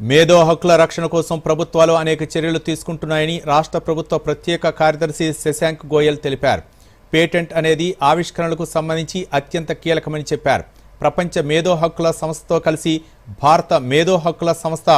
మేధో హక్కుల రక్షణ కోసం ప్రభుత్వాలు అనేక చర్యలు తీసుకుంటున్నాయని రాష్ట్ర ప్రభుత్వ ప్రత్యేక కార్యదర్శి శశాంక్ గోయల్ తెలిపారు. పేటెంట్ అనేది ఆవిష్కరణలకు సంబంధించి అత్యంత కీలకమని చెప్పారు. ప్రపంచ మేధో హక్కుల సంస్థతో కలిసి భారత మేధో హక్కుల సంస్థ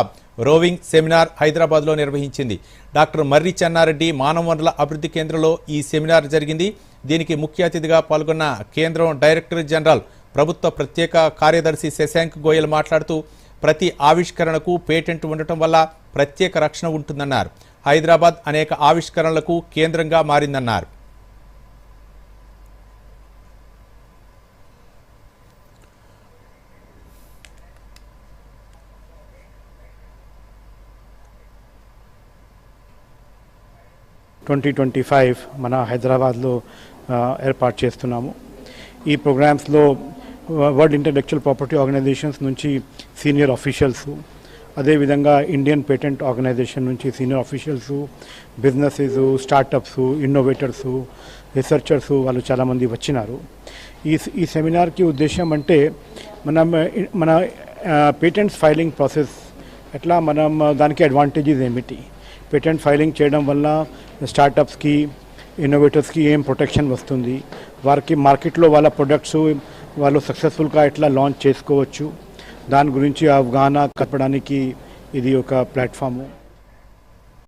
రోవింగ్ సెమినార్ హైదరాబాద్లో నిర్వహించింది. డాక్టర్ మర్రి చెన్నారెడ్డి మానవ వనరుల అభివృద్ధి కేంద్రంలో ఈ సెమినార్ జరిగింది. దీనికి ముఖ్య అతిథిగా పాల్గొన్న కేంద్రం డైరెక్టర్ జనరల్ ప్రభుత్వ ప్రత్యేక కార్యదర్శి శశాంక్ గోయల్ మాట్లాడుతూ ప్రతి ఆవిష్కరణకు పేటెంట్ ఉండటం వల్ల ప్రత్యేక రక్షణ ఉంటుందన్నారు. హైదరాబాద్ అనేక ఆవిష్కరణలకు కేంద్రంగా మారిందన్నారు. ట్వంటీ ట్వంటీ ఫైవ్ మన హైదరాబాద్లో ఏర్పాటు చేస్తున్నాము. ఈ ప్రోగ్రామ్స్లో వరల్డ్ ఇంటలెక్చువల్ ప్రాపర్టీ ఆర్గనైజేషన్స్ నుంచి సీనియర్ ఆఫీషియల్స్ అదేవిధంగా ఇండియన్ పేటెంట్ ఆర్గనైజేషన్ నుంచి senior officials businesses startups innovators researchers వాళ్ళు చాలామంది వచ్చినారు. ఈ ఈ సెమినార్కి ఉద్దేశం అంటే మనం మన పేటెంట్స్ ఫైలింగ్ ప్రాసెస్ ఎట్లా మనం దానికి అడ్వాంటేజెస్ ఏమిటి? పేటెంట్ ఫైలింగ్ చేయడం వల్ల స్టార్టప్స్కి ఇన్నోవేటర్స్కి ఏం ప్రొటెక్షన్ వస్తుంది? వారికి మార్కెట్లో వాళ్ళ ప్రొడక్ట్స్ వాళ్ళు సక్సెస్ఫుల్గా ఎట్లా లాంచ్ చేసుకోవచ్చు దాని గురించి అవగాహన కలపడానికి ఇది ఒక ప్లాట్ఫాము